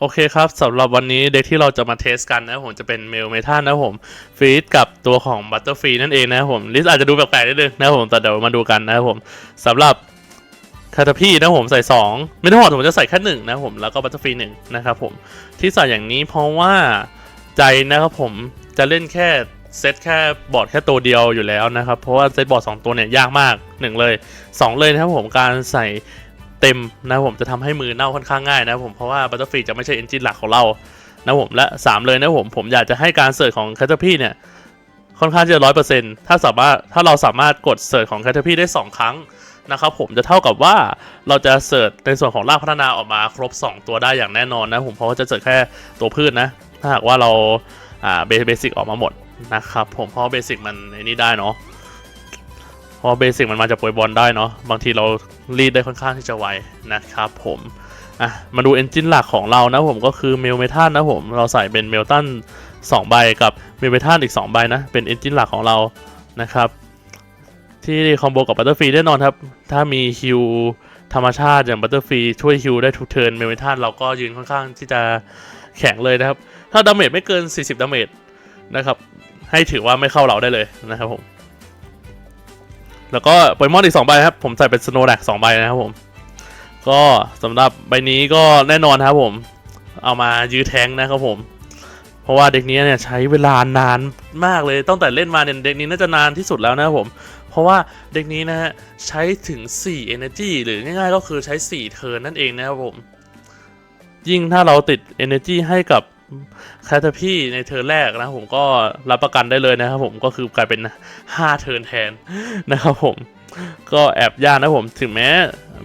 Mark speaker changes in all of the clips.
Speaker 1: โอเคครับสำหรับวันนี้เด็กที่เราจะมาเทสกันนะผมจะเป็นเมลเมทัลนะผมฟีดกับตัวของบัตเตอร์ฟรีนั่นเองนะผมลิสอาจจะดูแปลกๆนิดนึงนะผมแต่เดี๋ยวมาดูกันนะผมสำหรับคาตาพี่นะผมใส่2ไม่ต้องห่วงผมจะใส่แค่หนึ่งนะผมแล้วก็บัตเตอร์ฟรีหนึ่งนะครับผมที่ใส่อย่างนี้เพราะว่าใจนะครับผมจะเล่นแค่เซตแค่บอร์ดแค่ตัวเดียวอยู่แล้วนะครับเพราะว่าเซตบอร์ดสองตัวเนี่ยยากมากหนึ่งเลยสองเลยนะครับผมการใส่ เต็มนะผมจะทำให้มือเน่าค่อนข้างง่ายนะผมเพราะว่า Battlefield จะไม่ใช่เอนจินหลักของเรานะผมและ 3 เลยนะผมผมอยากจะให้การเสิร์ชของ c a t a p y เนี่ยค่อนข้างจะร้อยเปอร์เซ็นต์ถ้าสามารถถ้าเราสามารถกดเสิร์ชของ c a t a p y ได้ 2 ครั้งนะครับผมจะเท่ากับว่าเราจะเสิร์ชในส่วนของรากพัฒนาออกมาครบ 2 ตัวได้อย่างแน่นอนนะผมเพราะว่าจะเสิร์ชแค่ตัวพืชนะ ถ้าหากว่าเราอ่าเบสิกออกมาหมดนะครับผมเพราะเบสิกมันไอ้นี่ได้เนาะ ราะเบสิกมันมาจากโปรยบอลได้เนาะบางทีเรารีดได้ค่อนข้างที่จะไวนะครับผมอะมาดูเอนจินหลักของเรานะผมก็คือเมลเมทัลนะผมเราใส่เป็นเมลตัน2ใบกับเมลเมทัลอีก 2 ใบนะ เป็นเอนจินหลักของเรานะครับที่คอมโบกับบัตเตอร์ฟรีแน่นอนครับ ถ้ามีฮิวธรรมชาติอย่างบัตเตอร์ฟรีช่วยฮิวได้ทุกเทิร์นเมลเมทัลเราก็ยืนค่อนข้างที่จะแข็งเลยนะครับ ถ้าดาเมจไม่เกิน 40ดาเมจนะครับให้ถือว่าไม่เข้าเราได้เลยนะครับผม แล้วก็โปเกมอนอีก 2 ใบครับ ผมใส่เป็นสโนว์แลกสองใบนะครับผม ก็สำหรับใบนี้ก็แน่นอนครับผม เอามายื้อแทงนะครับผม เพราะว่าเด็กนี้เนี่ยใช้เวลานานมากเลยตั้งแต่เล่นมาเนี่ยเด็กนี้น่าจะนานที่สุดแล้วนะครับผม เพราะว่าเด็กนี้นะฮะใช้ถึง 4 energy หรือง่ายๆก็คือใช้ 4 เทิร์นนั่นเองนะครับผม ยิ่งถ้าเราติด energy ให้กับ คาตาพี่ในเทิร์นแรกนะผมก็รับประกันได้เลยนะครับผมก็คือกลายเป็น 5 เทิร์นแทนนะครับผมก็แอบยากนะผมถึงแม้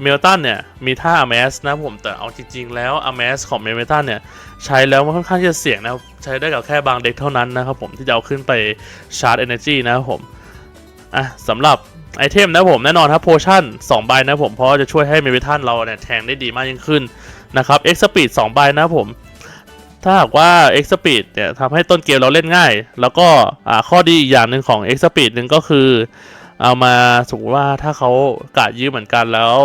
Speaker 1: เมลตันเนี่ยมีท่าอ m มสนะผมแต่เอาจริงๆแล้วอ m มสของเมลตันเนี่ยใช้แล้วมันค่อนข้างที่จะเสี่ยงนะใช้ได้กับแค่บางเด็กเท่านั้นนะครับผมที่จะเอาขึ้นไปชาร์จ Energy นะครับผมอะสำหรับไอเทมนะผมแน่นอนครับโพชั่น2ใบนะผมเพราะจะช่วยให้เมลตันเราเนี่ยแทงได้ดีมากยิ่งขึ้นนะครับ X Speed 2ใบนะผม ถ้าหากว่า X Speed เนี่ยทำให้ต้นเกมเราเล่นง่าย แล้วก็ข้อดีอีกอย่างหนึ่งของ X Speed หนึ่งก็คือ เอามาสมมติว่าถ้าเขากะยื้อเหมือนกันแล้ว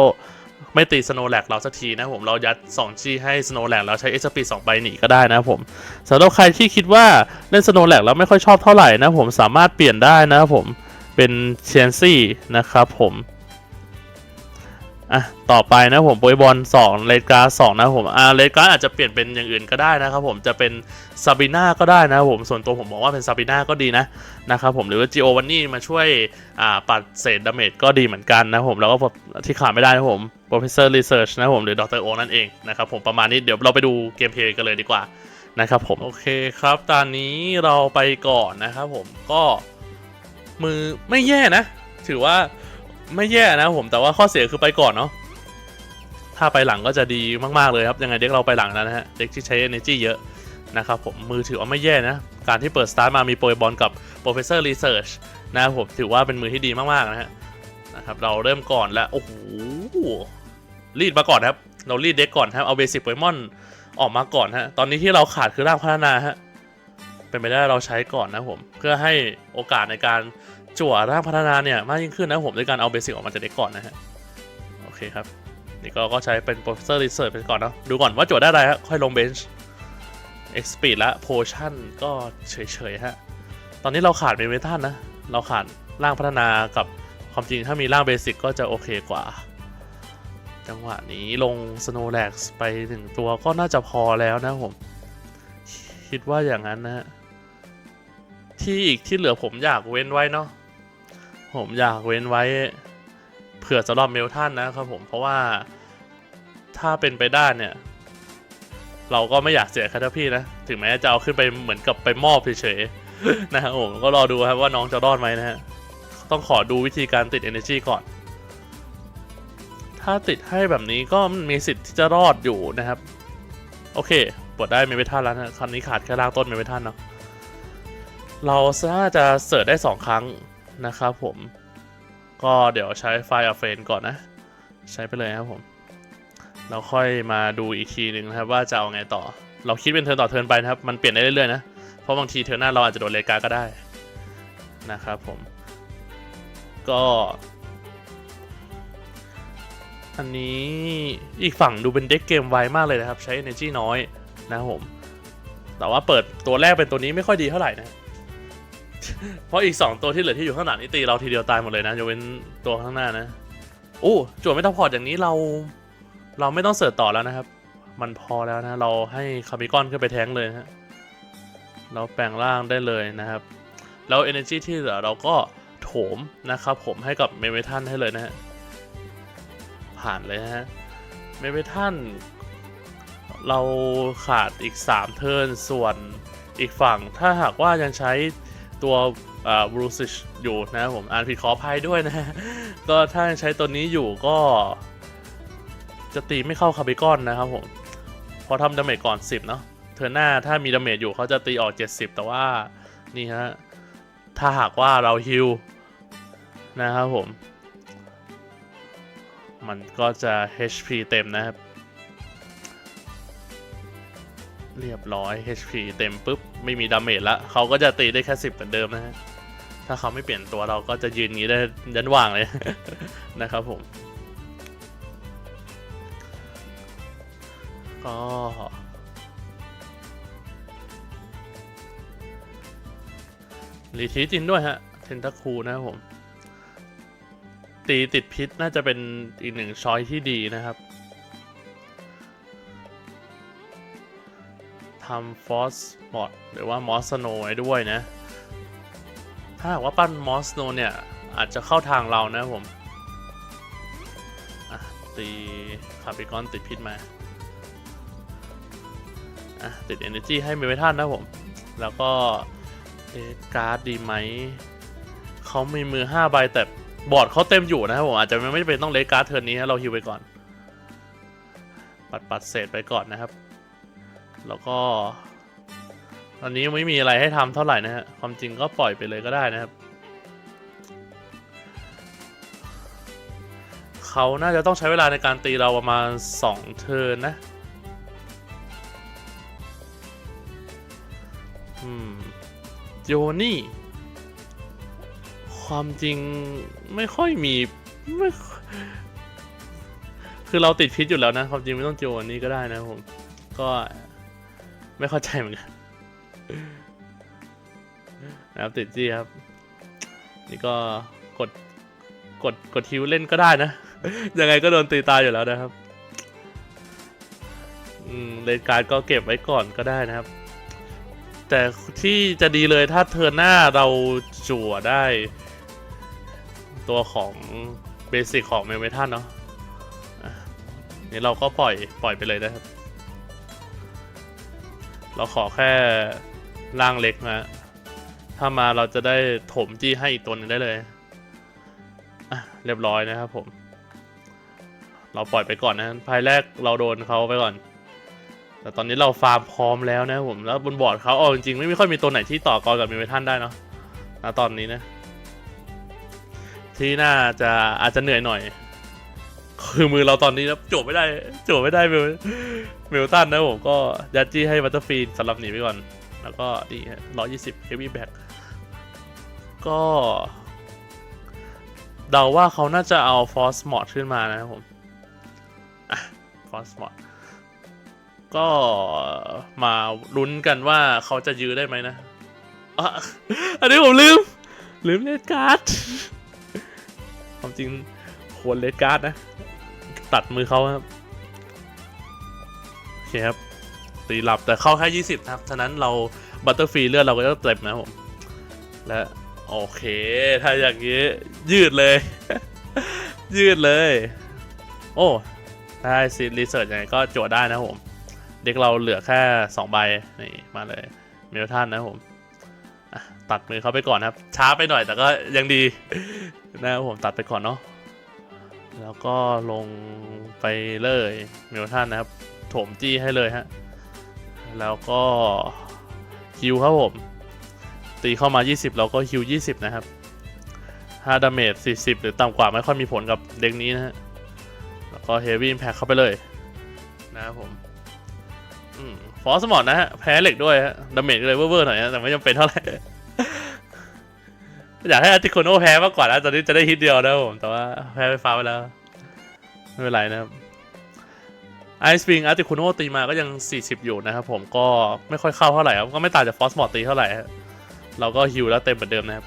Speaker 1: ไม่ตีสโนแลกเราสักทีนะผมเรายัด2จีให้สโนแลกแล้วใช้ SP 2ใบหนีก็ได้นะผมสำหรับใครที่คิดว่าเล่นสโนแลกแล้วไม่ค่อยชอบเท่าไหร่นะผมสามารถเปลี่ยนได้นะผมเป็นเชนซี่นะครับผม อะต่อไปนะผมโปยบอล2เลดการ์สองนะผมอ่าเลดการ์อาจจะเปลี่ยนเป็นอย่างอื่นก็ได้นะครับผมจะเป็นซาบิน่าก็ได้นะผมส่วนตัวผมมองว่าเป็นซาบิน่าก็ดีนะนะครับผมหรือว่าจิโอวันนี่มาช่วยอ่าปัดเศษดาเมจก็ดีเหมือนกันนะผมแล้วก็ที่ขาดไม่ได้นะผม Professor Research นะผมหรือ Dr. O นั่นเองนะครับผมประมาณนี้เดี๋ยวเราไปดูเกมเพลย์กันเลยดีกว่านะครับผมโอเคครับตอนนี้เราไปก่อนนะครับผมก็มือไม่แย่นะ ถือว่า ไม่แย่นะผมแต่ว่าข้อเสียคือไปก่อนเนาะถ้าไปหลังก็จะดีมากๆเลยครับยังไงเด็กเราไปหลังนะฮะเด็กที่ใช้ energy เยอะนะครับผมมือถือว่าไม่แย่นะ การที่เปิดสตาร์ทมามีโปรยบอลกับ Professor Research นะครับผมถือว่าเป็นมือที่ดีมากๆนะฮะนะครับเราเริ่มก่อนแล้วโอ้โหรีดมาก่อนครับเรารีดเด็กก่อนครับเอาเบสิกโปเกมอนออกมาก่อนฮะตอนนี้ที่เราขาดคือร่างพัฒนาฮะเป็นไปได้เราใช้ก่อนนะผมเพื่อให้โอกาสในการ จั่วร่างพัฒนาเนี่ยมากยิ่งขึ้นนะผมด้วยการเอาเบสิกออกมาจากเด็กก่อนนะฮะโอเคครับนี่ก็ก็ใช้เป็น professor research ไปก่อนเนาะดูก่อนว่าจั่วได้อะไรฮะค่อยลงเบนช์ exped และ potion ก็เฉยๆฮะตอนนี้เราขาดเป็นเมทัลนะเราขาดร่างพัฒนากับความจริงถ้ามีร่างเบสิกก็จะโอเคกว่าจังหวะนี้ลง Snow l a x ไปหนึ่งตัวก็น่าจะพอแล้วนะผม คิดว่าอย่างนั้นนะที่อีกที่เหลือผมอยากเว้นไว้เนาะ ผมอยากเว้นไว้เผื่อสำหรับเมลทันนะครับผมเพราะว่าถ้าเป็นไปได้เนี่ย เราก็ไม่อยากเสียคาทพี่นะ ถึงแม้จะเอาขึ้นไปเหมือนกับไปมอบเฉยๆนะครับผมก็รอดูครับว่าน้องจะรอดไหมนะฮะต้องขอดูวิธีการติด energy ก่อน ถ้าติดให้แบบนี้ก็มีสิทธิ์ที่จะรอดอยู่นะครับ โอเคปวดได้เมเวทันแล้วนะคำนี้ขาดแค่ล่างต้นเมเวทันเนาะเราน่าจะเสิร์ชได้ 2 ครั้ง นะครับผม ก็เดี๋ยวใช้ไฟล์อัฟเฟนก่อนนะ ใช้ไปเลยครับผม เราค่อยมาดูอีกทีหนึ่งนะครับว่าจะเอาไงต่อ เราคิดเป็นเทิร์นต่อเทิร์นไปนะครับ มันเปลี่ยนได้เรื่อยๆนะ เพราะบางทีเทิร์นหน้าเราอาจจะโดนเลกาก็ได้นะครับผม ก็ อันนี้อีกฝั่งดูเป็นเด็กเกมไวมากเลยนะครับ ใช้ energy น้อยนะครับผม แต่ว่าเปิดตัวแรกเป็นตัวนี้ไม่ค่อยดีเท่าไหร่นะ เพราะอีก 2 ตัวที่เหลือที่อยู่ข้างหลังนี่ตีเราทีเดียวตายหมดเลยนะยกเว้นตัวข้างหน้านะโอ้จวดไม่ต้องพอร์ตอย่างนี้เรา เราไม่ต้องเสิร์ชต่อแล้วนะครับ มันพอแล้วนะ เราให้คาร์บิคอนขึ้นไปแทงเลยนะฮะเราแปลงร่างได้เลยนะครับ แล้ว energy ที่เหลือเราก็โถมนะครับผมให้กับเมเมทันให้เลยนะฮะผ่านเลยนะฮะเมเมทันเราขาดอีก 3 เทิร์นส่วนอีกฝั่งถ้าหากว่ายังใช้ ตัวบรูซิชอยู่นะครับผมอ่านผิดขออภัยด้วยนะ ก็ถ้าใช้ตัวนี้อยู่ก็ จะตีไม่เข้าคาบิคอนนะครับผมพราะทำดาเมจก่อน 10 เนาะเทอร์หน้าถ้ามีดาเมจอยู่เขาจะตีออก 70 แต่ว่านี่ฮะ ถ้าหากว่าเราฮิลนะครับผม มันก็จะ HP เต็มนะครับ เรียบร้อย HP เต็มปุ๊บ ไม่มีดาเมจละเขาก็จะตีได้แค่10เหมือนเดิมนะฮะ ถ้าเขาไม่เปลี่ยนตัวเราก็จะยืนงนี้ได้ยันว่างเลยนะครับผม ก็รีทีจินด้วยฮะ เทนทาคูนะครับผม ตีติดพิษน่าจะเป็นอีกหนึ่งช้อยที่ดีนะครับ ทำฟอสมอดหรือว่ามอสโนไว้ด้วยนะ ถ้าหากว่าปั้นมอสโนเนี่ย อาจจะเข้าทางเรานะผมะตีคาร์บิคอนติดพิษมาอะติด Energy ให้เมเวทันนะผม แล้วก็เอการ์ดดีไหม เขามีมือ 5 ใบแต่บอร์ดเขาเต็มอยู่นะครับผม อาจจะไม่จำเป็นต้องเลสการ์ดเทิร์นนี้ให้เราฮิวไปก่อน ปัดปัดเศษไปก่อนนะครับ แล้วก็ตอนนี้ยังไม่มีอะไรให้ทำเท่าไหร่นะฮะ ความจริงก็ปล่อยไปเลยก็ได้นะครับ เขาน่าจะต้องใช้เวลาในการตีเราประมาณ 2 เทิร์นนะ อืม โยนี่ ความจริงไม่ค่อยมีไม่คือเราติดพิษอยู่แล้วนะ ความจริงไม่ต้องโจนนี้ก็ได้นะผม ก็ ไม่เข้าใจเหมือนกันนะครับติดจี้ครับ นี่ก็กดกดกดฮิวเล่นก็ได้นะ ยังไงก็โดนตีตายอยู่แล้วนะครับอืมเลนการ์ดก็เก็บไว้ก่อนก็ได้นะครับ แต่ที่จะดีเลยถ้าเทิร์หน้าเราจั่วได้ ตัวของเบสิกของเมลเมทันเนาะอะนี่เราก็ปล่อยปล่อยไปเลยนะครับ เราขอแค่ร่างเล็กมาถ้ามาเราจะได้ถมจี้ให้อีกตัวนึงได้เลยเรียบร้อยนะครับผม เราปล่อยไปก่อนนะภายแรกเราโดนเขาไปก่อน แต่ตอนนี้เราฟาร์มพร้อมแล้วนะผมแล้วบนบอร์ดเขาเอาจริงๆไม่ค่อยมีตัวไหนที่ต่อกรกับมิเวทันได้เนาะณตอนนี้นะที่น่าจะอาจจะเหนื่อยหน่อย คือมือเราตอนนี้นะจบไม่ได้จบไม่ได้เมลเมลตันนะผมก็ยัดจี้ให้บัตเตอร์ฟีนสำหรับหนีไปก่อน แล้วก็นี่ร้อยยี่สิบเฮฟวี่แบ็กก็เดาว่าเขาน่าจะเอาฟอสมอดขึ้นมานะครับผมอะฟอสมอดก็มาลุ้นกันว่าเขาจะยื้อได้ไหมนะอะอันนี้ผมลืม ลืมเลดการ์ดความจริง ควรเลดการ์ดนะ ตัดมือเขาครับ โอเคครับ ตีหลับแต่เข้าแค่20ครับ ฉะนั้นเราบัตเตอร์ฟรีเลือดเราก็จะเต็มนะผม และ โอเค ถ้าอย่างนี้ ยืดเลย ยืดเลย โอ้ถ้าได้ซีรีเสิร์ชยังไงก็โจทย์ได้นะผม เด็กเราเหลือแค่ 2 ใบ นี่ มาเลย เมลทันนะผมตัดมือเขาไปก่อนครับ ช้าไปหน่อยแต่ก็ยังดี นะครับผมตัดไปก่อนเนาะ แล้วก็ลงไปเลยเมลทันนะครับ โถมจี้ให้เลยฮะ แล้วก็ฮิวครับผม ตีเข้ามา 20 เราก็ฮิว 20 นะครับ5ดาเมจ40 หรือต่ำกว่าไม่ค่อยมีผลกับเด็กนี้นะฮะ แล้วก็ Heavy Impact เข้าไปเลยนะครับผมอืมฟอสมอดนะฮะ แพ้เหล็กด้วยฮะดาเมจเลยเวอร์ๆหน่อยนะแต่ไม่จำเป็นเท่าไหร่ อยากให้อาร์ติโคโนแพ้มากกว่านะตอนนี้จะได้ฮิตเดียวนะผม แต่ว่าแพ้ไฟฟ้าไปแล้ว ไม่เป็นไรนะครับไอซ์วิงอาร์ติคูโนตีมาก็ยัง 40 อยู่นะครับผมก็ไม่ค่อยเข้าเท่าไหร่ครับก็ไม่ต่างจากฟอสบอร์ตีเท่าไหร่เราก็ฮิวแล้วเต็มเหมือนเดิมนะครับ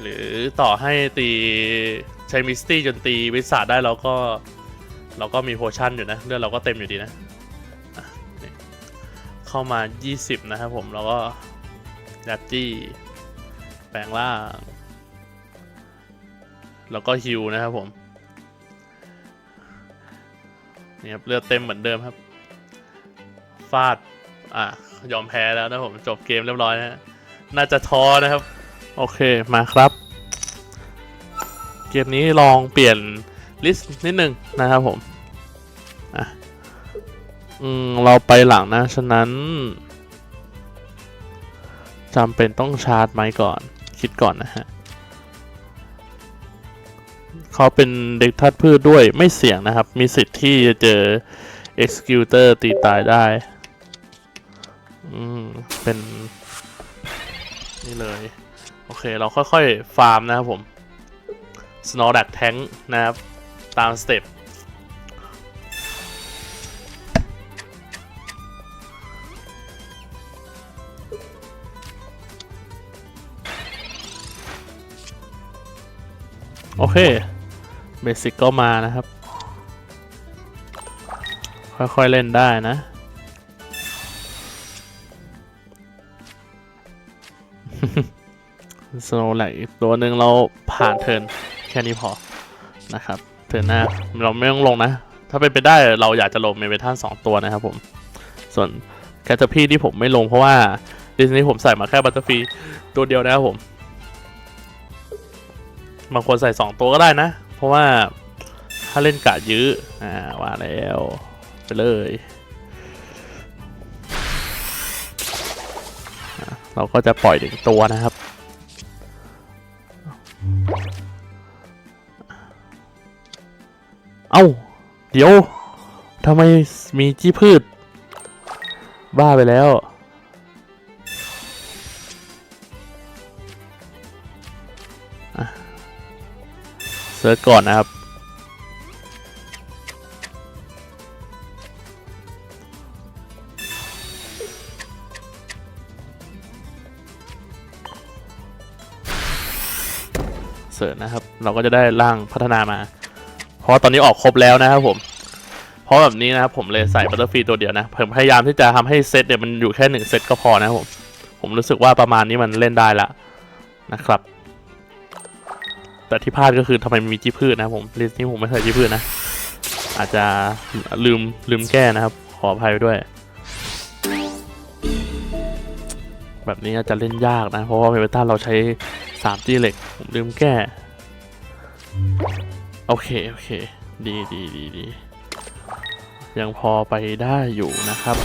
Speaker 1: หรือต่อให้ตีใช้มิสตี้จนตีวิสาดได้เราก็ เราก็มีโพชั่นอยู่นะเลือดเราก็เต็มอยู่ดีนะ เข้ามา 20 นะครับผมแล้วก็ ยัดจี้ แปลงล่าง แล้วก็ฮิวนะครับผม นี่ครับเลือดเต็มเหมือนเดิมครับ ฟาด อะ ยอมแพ้แล้วนะผม จบเกมเรียบร้อยนะฮะน่าจะท้อนะครับ โอเค มาครับ เกมนี้ลองเปลี่ยนลิสต์นิดนึงนะครับผม อะ อืม เราไปหลังนะ ฉะนั้น จำเป็นต้องชาร์จไหมก่อน คิดก่อนนะฮะเขาเป็นเด็กทัดพืชด้วยไม่เสี่ยงนะครับ มีสิทธิ์ที่จะเจอ Executor ตีตายได้ อืม เป็น นี่เลย โอเค เราค่อยๆ ฟาร์มนะครับผม Snorlax Tank นะครับ ตามสเต็ป โอเค เบสิกก็มานะครับ ค่อยๆเล่นได้นะสโนว์ไหลตัวหนึ่งเราผ่านเทิร์นแค่นี้พอนะครับ เทิร์นหน้าเราไม่ต้องลงนะ ถ้าเป็นไปได้เราอยากจะลงเมเวทันสองตัวนะครับผม ส่วนแคทเทอร์พีที่ผมไม่ลงเพราะว่าดิสนีย์ผมใส่มาแค่บัตเตอร์ฟีตัวเดียวนะครับผม บางคนใส่ 2 ตัวก็ได้นะ เพราะว่าถ้าเล่นกะยื้ออ่าว่าแล้วไปเลยเราก็จะปล่อยถึงตัวนะครับ เอ้า เดี๋ยว ทำไมมีจี้พืช บ้าไปแล้ว ซิร์ชก่อนนะครับ เสิร์ชนะครับ เราก็จะได้ร่างพัฒนามา เพราะตอนนี้ออกครบแล้วนะครับผม เพราะแบบนี้นะครับผมเลยใส่บัตเตอร์ฟีตัวเดียวนะ ผมพยายามที่จะทำให้เซตเนี่ยมันอยู่แค่หนึ่งเซตก็พอนะครับผม ผมรู้สึกว่าประมาณนี้มันเล่นได้ละนะครับ แต่ที่พลาดก็คือทำไมมีจีพืชนะผมลิสต์นี้ผมไม่ใส่จีพืชนะ อาจจะลืมลืมแก้นะครับ ขออภัยด้วย แบบนี้อาจจะเล่นยากนะ เพราะว่าเมเบต้าเราใช้3จีเหล็ก ผมลืมแก้ โอเค โอเค ดีดีดีดียังพอไปได้อยู่นะครับ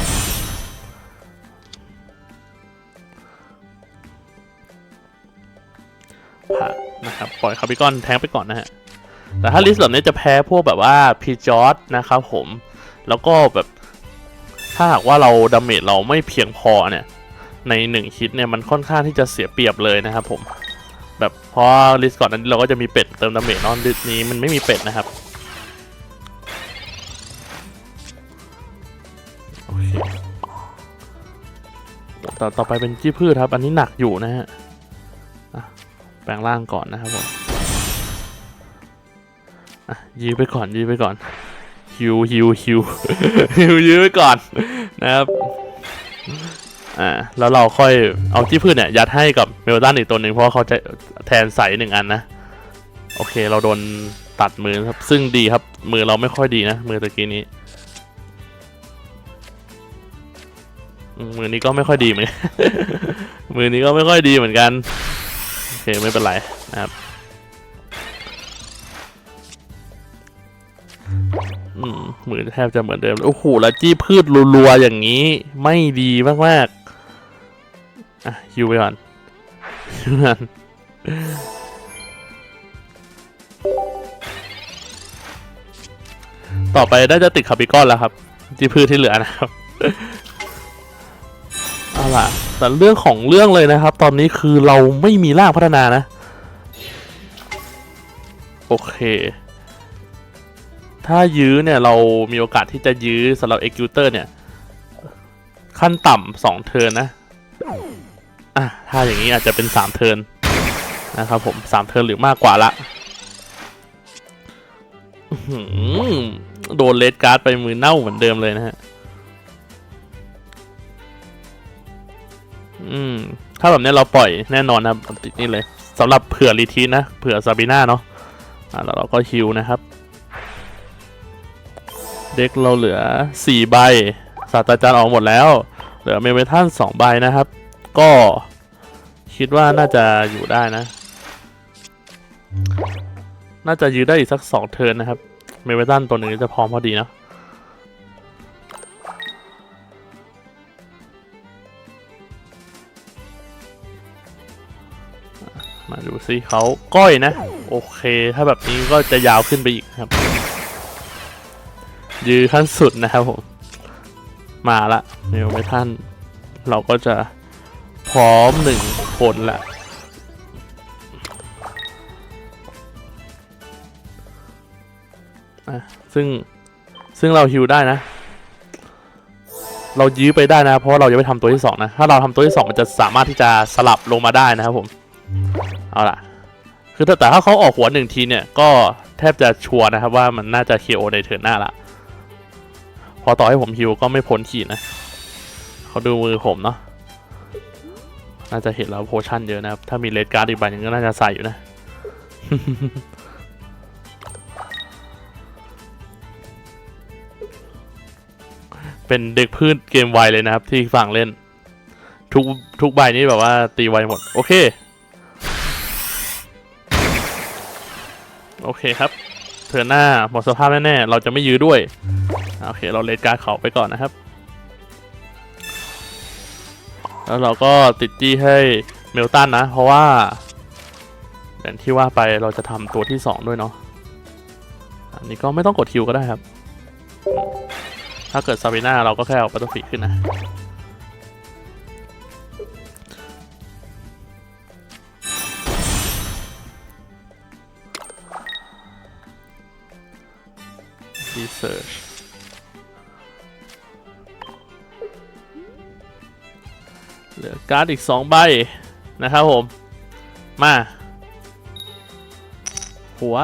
Speaker 1: นนะครับปล่อยคาร์บิกอนแทงไปก่อนนะฮะแต่ถ้าลิสต์แบบนี้จะแพ้พวกแบบว่าพีจอร์ดนะครับผมแล้วก็แบบถ้าหากว่าเราดาเมจเราไม่เพียงพอเนี่ยในหนึ่งฮิตเนี่ยมันค่อนข้างที่จะเสียเปรียบเลยนะครับผมแบบเพราะลิสต์ก่อนนั้นเราก็จะมีเป็ดเติมดาเมจเนอนลิสต์นี้มันไม่มีเป็ดนะครับโอเคต่อต่อไปเป็นจี้พืชครับ อันนี้หนักอยู่นะฮะอะแป ลงร่างก่อนนะครับผมยื้อไปก่อนยื้อไปก่อนฮิวฮิวฮิวฮิวยื้อไปก่อนนะครับอ่าแล้วเราค่อยเอาจี้พืชเนี่ยยัดให้กับเมลตันอีกตัวหนึ่งเพราะเขาจะแทนใส่หนึ่งอันนะโอเคเราโดนตัดมือครับ ซึ่งดีครับ มือเราไม่ค่อยดีนะ มือตะกี้นี้ มือนี้ก็ไม่ค่อยดีเหมือนมือนี้ก็ไม่ค่อยดีเหมือนกัน ไม่เป็นไรนะครับอืมมือนแทบจะเหมือนเดิมโอ้โหแล้วจี้พืชรัวๆอย่างนี้ ไม่ดีมากๆอะฮิวไปก่อนฮิวก่อนต่อไปน่าจะติดคาบิกอนแล้วครับจี้พืชที่เหลือนะครับ เอาล่ะ แต่เรื่องของเรื่องเลยนะครับ ตอนนี้คือเราไม่มีร่างพัฒนานะ โอเค ถ้ายื้อเนี่ยเรามีโอกาสที่จะยื้อสำหรับ Executor เนี่ย ขั้นต่ำสองเทินนะ อะ ถ้าอย่างนี้อาจจะเป็นสามเทินนะครับผมสามเทินหรือมากกว่าละโดนเลดการ์ดไปมือเน่าเหมือนเดิมเลยนะฮะ อืม ถ้าแบบนี้เราปล่อยแน่นอนนะครับติดนี่เลยสำหรับเผื่อรีทีนะ เผื่อซาบีน่าเนาะอะแล้วเราก็ฮิวนะครับ เด็กเราเหลือ 4 ใบศาสตราจารย์ออกหมดแล้ว เหลือเมเมทัน2ใบนะครับ ก็คิดว่าน่าจะอยู่ได้นะ น่าจะยื้อได้อีกสัก 2 เทิร์นนะครับ เมเมทันตัวหนึ่งจะพร้อมพอดีเนาะ ดูซิเขาก้อยนะ โอเคถ้าแบบนี้ก็จะยาวขึ้นไปอีกครับ ยื้อขั้นสุดนะครับผม มาละเมลไม่ท่าน เราก็จะพร้อมหนึ่งคนละซึ่งซึ่งเราฮิวได้นะ เรายื้อไปได้นะ เพราะเรายังไม่ทำตัวที่สองนะ ถ้าเราทำตัวที่สองมันจะสามารถที่จะสลับลงมาได้นะครับผม เอาล่ะ คือแต่แต่ถ้าเขาออกหัวหนึ่งทีเนี่ย ก็แทบจะชัวร์นะครับว่ามันน่าจะ KO ในเทิร์นหน้าละพอต่อให้ผมฮิวก็ไม่พ้นขีดนะเขาดูมือผมเนาะน่าจะเห็นแล้วโพชั่นเยอะนะครับ ถ้ามีเลดการ์ดอีกใบนึงก็น่าจะใส่อยู่นะ เป็นเด็กพืชเกมไวเลยนะครับที่ฝั่งเล่น ทุกทุกใบนี้แบบว่าตีไวหมด โอเค โอเคครับเทิร์นหน้าหมดสภาพแน่ๆ เราจะไม่ยื้อด้วย โอเค เราเลดการ์ดเขาไปก่อนนะครับ แล้วเราก็ติดจี้ให้เมลตันนะ เพราะว่าอย่างที่ว่าไปเราจะทำตัวที่ 2 ด้วยเนาะ อันนี้ก็ไม่ต้องกดคิวก็ได้ครับ ถ้าเกิดซาบิน่าเราก็แค่เอาปัตเตอร์ฟิกขึ้นนะ research เหลือการ์ดอีก2ใบนะครับผม มา หัว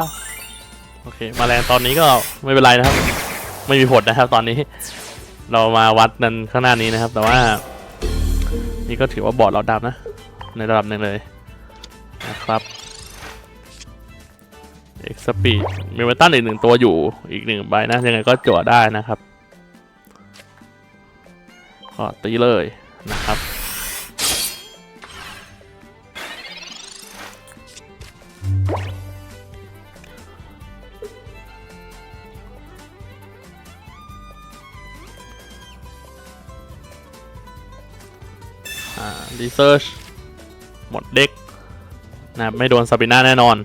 Speaker 1: โอเค มาแรงตอนนี้ก็ไม่เป็นไรนะครับ ไม่มีผลนะครับตอนนี้ เรามาวัดนั้นข้างหน้านี้นะครับ แต่ว่า นี่ก็ถือว่าบอร์ดเราดับนะ ในระดับหนึ่งเลยนะครับ เอ็กซ์ปีดมีเวตันอีกหนึ่งตัวอยู่อีกหนึ่งใบนะ ยังไงก็จั่วได้นะครับ ก็ตีเลยนะครับรีเสิร์ชหมดเด็กนะไม่โดนซาบิน่าแน่นอน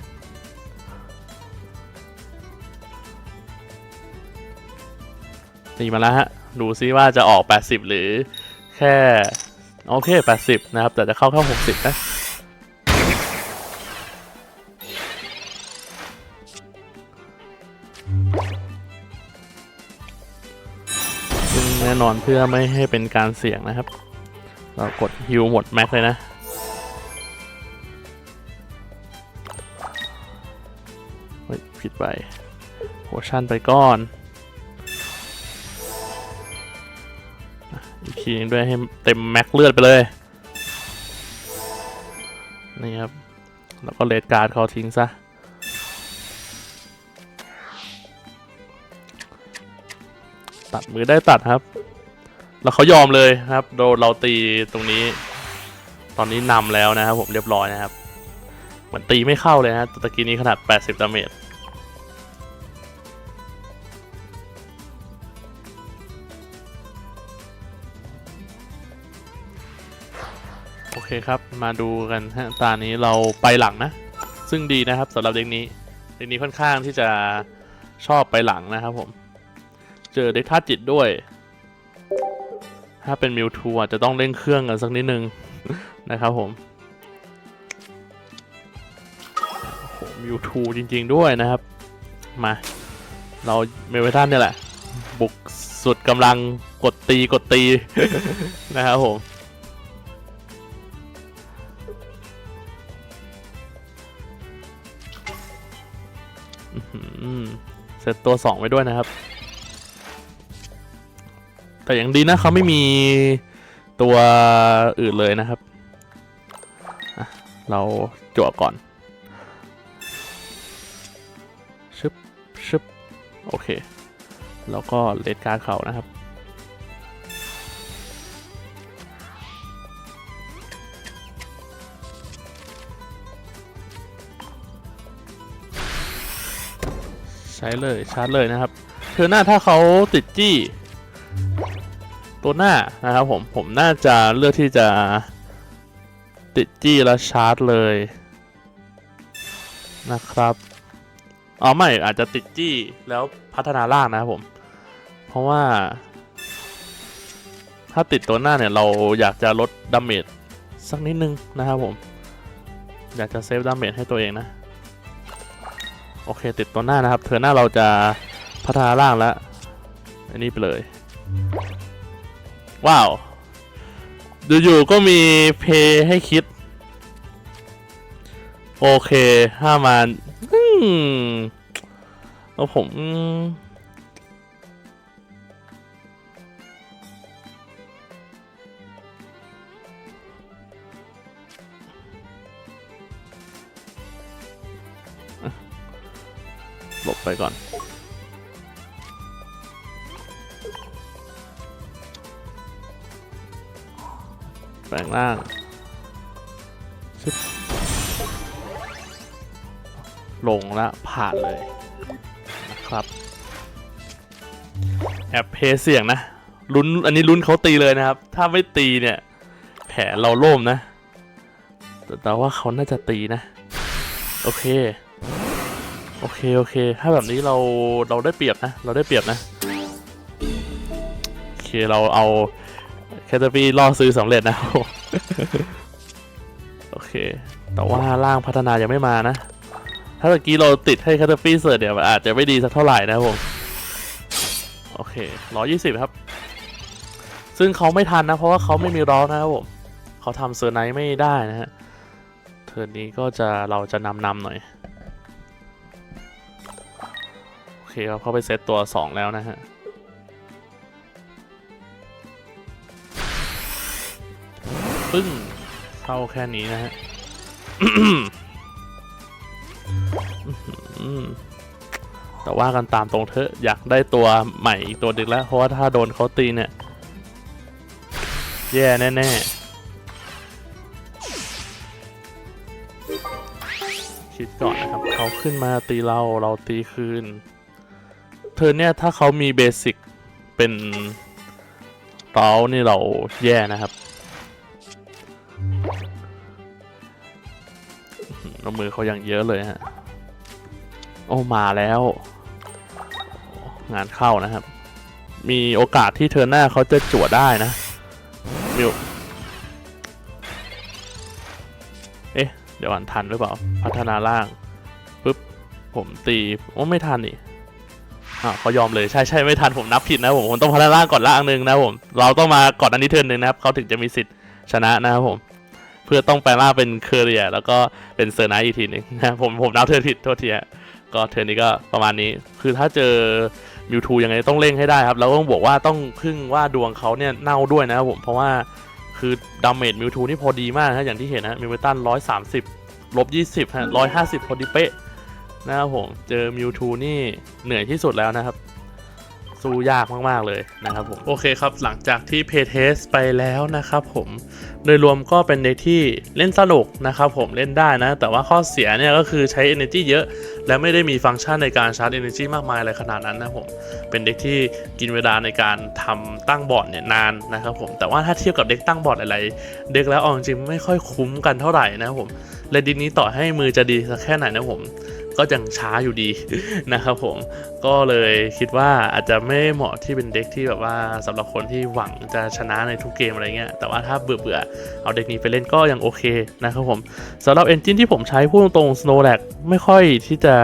Speaker 1: ตีมาแล้วฮะ ดูซิว่าจะออก 80 หรือแค่ โอเค 80 นะครับ แต่จะเข้าแค่60 นะซึ่งแน่นอนเพื่อไม่ให้เป็นการเสี่ยงนะครับ เรากดฮิวหมดแม็กเลยนะผิดไปโพชั่นไปก่อน ทีนึงด้วยให้เต็มแม็กเลือดไปเลย นี่ครับ แล้วก็เลดการ์ดเขาทิ้งซะ ตัดมือได้ตัดครับ แล้วเขายอมเลยครับ โดนเราตีตรงนี้ ตอนนี้นำแล้วนะครับผมเรียบร้อยนะครับ เหมือนตีไม่เข้าเลยนะตะกี้นี้ขนาด 80ดาเมจ เคครับ มาดูกันฮะตานี้เราไปหลังนะ ซึ่งดีนะครับสำหรับเด็กนี้ เด็กนี้ค่อนข้างที่จะชอบไปหลังนะครับผม เจอเด็กท่าตุจิตด้วย ถ้าเป็นมิวทูอาจจะต้องเร่งเครื่องกันสักนิดนึงนะครับผมมิวทูจริง ๆ ด้วยนะครับ มา เราเมเวทันนี่แหละ บุกสุดกำลังกดตีกดตีนะครับผม เซตตัวสองไว้ด้วยนะครับ แต่อย่างดีนะเขาไม่มีตัวอื่นเลยนะครับ เราจั่วก่อน ชึบชึบโอเค แล้วก็เลดการ์ดเขานะครับ ใช้เลยชาร์จเลยนะครับเธอหน้าถ้าเขาติดจี้ ตัวหน้านะครับผมผมน่าจะเลือกที่จะติดจี้แล้วชาร์จเลยนะครับอ๋อไม่อาจจะติดจี้แล้วพัฒนาล่างนะครับผม เพราะว่า ถ้าติดตัวหน้าเนี่ยเราอยากจะลดดาเมจสักนิดนึงนะครับผม อยากจะเซฟดาเมจให้ตัวเองนะ โอเคติดตัวหน้านะครับ เธอหน้าเราจะพัฒนาล่างแล้ว อันนี้ไปเลย ว้าว อยู่ๆก็มีเพย์ให้คิด โอเคห้ามานแล้วผม หลบไปก่อน แปลงร่างลงแล้วผ่านเลยนะครับ แอบเพเสี่ยงนะลุ้นอันนี้ลุ้นเขาตีเลยนะครับ ถ้าไม่ตีเนี่ย แผลเราโล่มนะแต่แต่ว่าเขาน่าจะตีนะ โอเค โอเค โอเค ถ้าแบบนี้เราเราได้เปรียบนะ เราได้เปรียบนะ โอเค เราเอาแคทเตอร์ปีล่อซื้อสำเร็จนะผมโอเค แต่ว่าร่างพัฒนายังไม่มานะ ถ้าเมื่อกี้เราติดให้แคทเตอร์ปีเสิร์ชเดี๋ยอาจจะไม่ดีสักเท่าไหร่นะผม โอเคร้อยี่สิบครับ ซึ่งเขาไม่ทันนะ เพราะว่าเขาไม่มีร้อนะครับผม เขาทำเซอร์ไนท์ไม่ได้นะฮะ เทิร์นนี้ก็จะเราจะนำนำหน่อย คครับเขาไปเซตตัว 2 แล้วนะฮะปึ้งเข้าแค่นี้นะฮะแต่ว่ากันตามตรงเถอะอยากได้ตัวใหม่อีกตัวดึงแล้ว เพราะว่าถ้าโดนเขาตีเนี่ย แย่แน่ๆคิดก่อนนะครับ เขาขึ้นมาตีเราเราตีคืน เธอเนี่ยถ้าเขามีเบสิกเป็นเต้านี่เราแย่นะครับอื้อหือเอามือเขาอย่างเยอะเลยฮะ โอ้มาแล้ว งานเข้านะครับ มีโอกาสที่เธอหน้าเขาจะจั่วได้นะมิวเอ๊ะ เดี๋ยวอันทันหรือเปล่า พัฒนาล่างปุ๊บ ผมตี โอ้ ไม่ทันนี่ อ่าเขายอมเลยใช่ใช่ไม่ทันผมนับผิดนะผมผมต้องพัฒนาล่างก่อนล่างหนึ่งนะผมเราต้องมาก่อนอันนี้เทิร์นหนึ่งนะครับเขาถึงจะมีสิทธิ์ชนะนะครับผม เพื่อต้องแปลงร่างเป็นเคอรียแล้วก็เป็นเซอร์ไนท์อีกทีหนึ่งนะผมผมนับเทิร์นผิดโทษทีฮะก็เทิร์นนี้ก็ประมาณนี้คือถ้าเจอมิวทูยังไงต้องเร่งให้ได้ครับแล้วต้องบอกว่าต้องพึ่งว่าดวงเขาเนี่ยเน่าด้วยนะครับผมเพราะว่าคือดาเมจมิวทูนี่พอดีมากนะอย่างที่เห็นนะมิวตันร้อยสามสิบลบยี่สิบฮะร้อยห้าสิบพอดีเป๊ะ นะครับผมเจอมิวทูนี่เหนื่อยที่สุดแล้วนะครับ สู้ยากมาก ๆ เลยนะครับผม โอเคครับหลังจากที่เพย์เทสไปแล้วนะครับผม โดยรวมก็เป็นเด็กที่เล่นสนุกนะครับผมเล่นได้นะ แต่ว่าข้อเสียเนี่ยก็คือใช้ energy เยอะ และไม่ได้มีฟังก์ชันในการชาร์จ energy มากมายอะไรขนาดนั้นนะผม เป็นเด็กที่กินเวลาในการทำตั้งบอร์ดเนี่ยนานนะครับผมแต่ว่าถ้าเทียบกับเด็กตั้งบอร์ดอะไรเด็กแล้วเอาจริงไม่ค่อยคุ้มกันเท่าไหร่นะครับผมและดินนี้ต่อให้มือจะดีสักแค่ไหนนะผม ก็ยังช้าอยู่ดีนะครับผมก็เลยคิดว่าอาจจะไม่เหมาะที่เป็นเด็กที่แบบว่าสำหรับคนที่หวังจะชนะในทุกเกมอะไรเงี้ยแต่ว่าถ้าเบื่อเบื่อเอาเด็กนี้ไปเล่นก็ยังโอเคนะครับผมสำหรับเอนจินที่ผมใช้พูดตรงๆ Snow l a g ไม่ค่อยที่จะ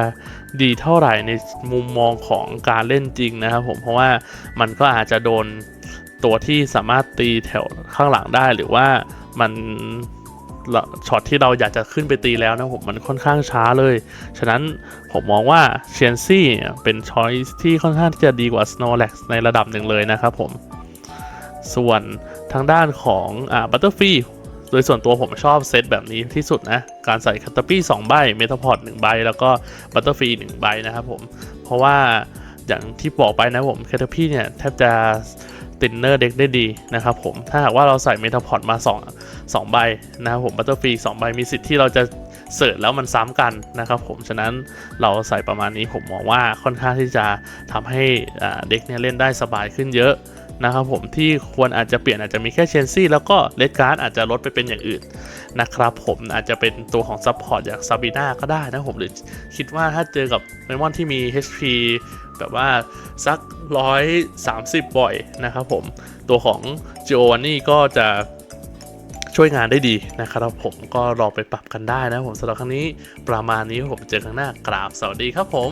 Speaker 1: ดีเท่าไหร่ในมุมมองของการเล่นจริงนะครับผมเพราะว่ามันก็อาจจะโดนตัวที่สามารถตีแถวข้างหลังได้หรือว่ามัน ช็อตที่เราอยากจะขึ้นไปตีแล้วนะผมมันค่อนข้างช้าเลย ฉะนั้นผมมองว่าเชนซี่เป็นช้อยที่ค่อนข้างที่จะดีกว่า Snorlax ในระดับหนึ่งเลยนะครับผม ส่วนทางด้านของอ่าบัตเตอร์ฟีโดยส่วนตัวผมชอบเซตแบบนี้ที่สุดนะ การใส่คัตต r ปี้2ใบเมทาพอด1ใบ แล้วก็บัตเตอร์ฟี1ใบนะครับผม เพราะว่าอย่างที่บอกไปนะผมคัตต r ปี้เนี่ยแทบจะตินเนอร์เด็กได้ดีนะครับผม ถ้าหากว่าเราใส่เมทาพอดมา2 2 ใบนะครับผมบัตเตอร์ฟรี2ใบมีสิทธิ์ที่เราจะเสิร์ชแล้วมันซ้ำกันนะครับผมฉะนั้นเราใส่ประมาณนี้ผมมองว่าค่อนข้างที่จะทำให้เด็กเนี่ยเล่นได้สบายขึ้นเยอะนะครับผมที่ควรอาจจะเปลี่ยนอาจจะมีแค่เชนซี่แล้วก็เลดการ์ดอาจจะลดไปเป็นอย่างอื่นนะครับผมอาจจะเป็นตัวของซัพพอร์ตอย่างซาบีนาก็ได้นะผมหรือคิดว่าถ้าเจอกับเมมอนที่มี HP แบบว่าสัก 130 บ่อยนะครับผมตัวของจิโอวันนี่ก็จะ ช่วยงานได้ดีนะครับผมก็ลองไปปรับกันได้นะผมสำหรับครั้งนี้ประมาณนี้ผมเจอกันหน้ากราบสวัสดีครับผม